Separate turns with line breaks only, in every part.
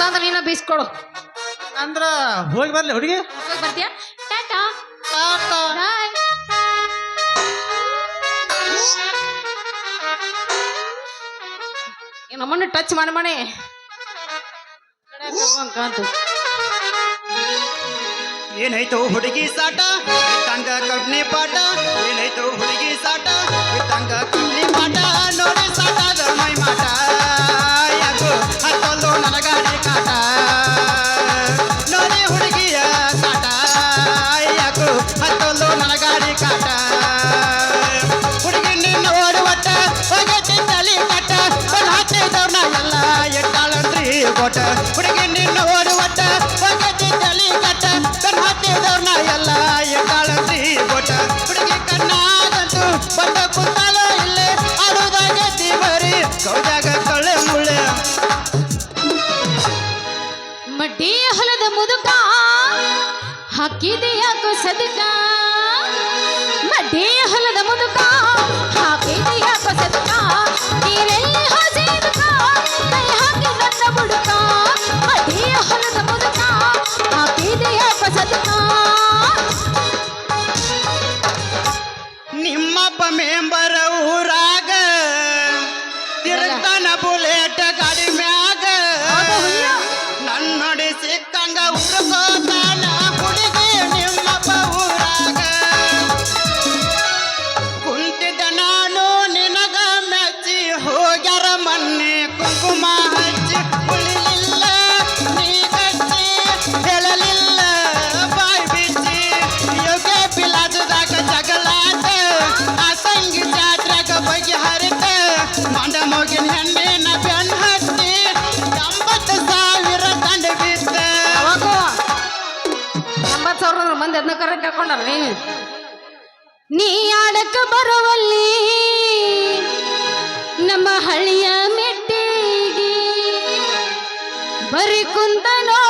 ಮತ್ತಂದ್ರೆ ನೀನ ಬೀಸ್ಕೊಡು.
ಅಂದ್ರ ಹೋಗಿ ಬರ್ಲಿ ಹುಡುಗಿ.
ಹೋಗಿ ಬರ್ತೀಯಾ? ಟಾಟಾ.
ಟಾಟಾ.
ಬಾಯ್. ನಮ್ಮನ್ನ ಟಚ್ ಮಾಡಿ ಮಾಡಿ
ಏನಾಯ್ತು ಹುಡುಗಿ ಸಾಟ? ತಂಗ ಕಡ್ನಿ ಪಾಟ ಏನಾಯ್ತು ಹುಡುಗಿ ಸಾಟ? ತಂಗ ಕಡ್ನಿ
ಮಡ್ಡಿಯ ಹೊಲದ ಮುದುಕ ಹಾಕಿದೆ ಯಾಕೋ ಸದಕ ಮಡ್ಡಿಯ ಹೊಲದ ಮುದುಕ ಹಾಕಿದೆ ಯಾಕೋ ಸದಕ ನೀರೆಲ್ಲಿ ಹೋಸಿದಕ ಕೈ ಹಾಕಿ ನನ್ನ ಬುಡುಕ ಮಡ್ಡಿಯ ಹೊಲದ ಮುದುಕ ಹಾಕಿದೆ ಯಾಕೋ ಸದಕ
ನಿಮ್ಮಪ್ಪ ಮೆಂಬರ
सदा ಕರೆ ಕೇಳ್ಕೊಂಡಾರ ನೀ ನೀ ಬರವಲ್ಲಿ? ನಮ್ಮ ಹಳ್ಳಿಯ ಮೆಟ್ಟಿಗೆ ಬರೀ ಕುಂತ ನೋಡಕ್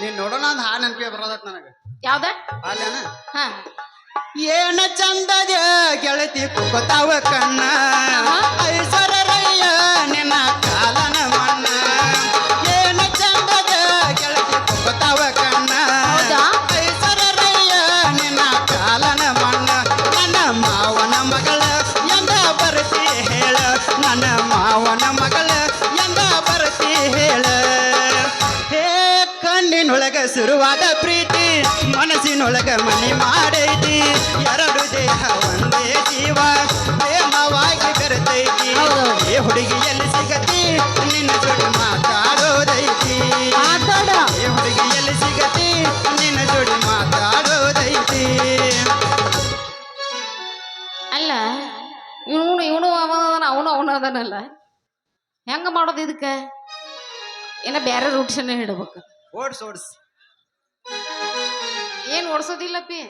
ನೀನ್ ನೋಡೋಣ ಅಂದ್ ಹಾ ನೆನಪಿ ನನಗೆ.
ಯಾವ್ದ?
ಅಲ್ಲೇನ
ಹಾ.
ಏನ ಚಂದದ ಗೆಳತಿ ಕುಕ್ಕತಾವ ಕಣ್ಣ. ಶುರುವಾದ ಪ್ರೀತಿ ಮನಸ್ಸಿನೊಳಗ ಮನೆ ಮಾಡೈತಿ. ಎರಡು ದೇಹ ಒಂದೇ ಜೀವ ಪ್ರೇಮವಾಗಿ ಕರೆತೈತಿ
ಈ
ಹುಡುಗಿಯಲ್ಲಿ ಹುಡುಗಿ ಎಲ್ಲಿ ಸಿಗತಿ ನಿನ್ನ ಜೋಡಿ ಮಾತಾಡೋದೈತಿ.
ಮಾತಾಡ.
ಹುಡುಗಿಯಲ್ಲಿ ಹುಡುಗಿ ಎಲ್ಲಿ ಸಿಗತಿ ನಿನ್ನ ಜೋಡಿ ಮಾತಾಡೋದೈತಿ.
ಅಲ್ಲ ಇವನು ಇವನು ಅವನ ಅವನು ಅವನು ಅದನಲ್ಲ ಹೆಂಗ ಮಾಡೋದು ಇದಕ್ಕೆ? ಏನ ಬೇರೆ ರೂಟ್ಸನ್ನೇ ಹಿಡಬೇಕು.
ಓಡ್ಸ್ ಓಡ್ಸ್.
ಏನು ಓಡಿಸೋದಿಲ್ಲಪ್ಪಿ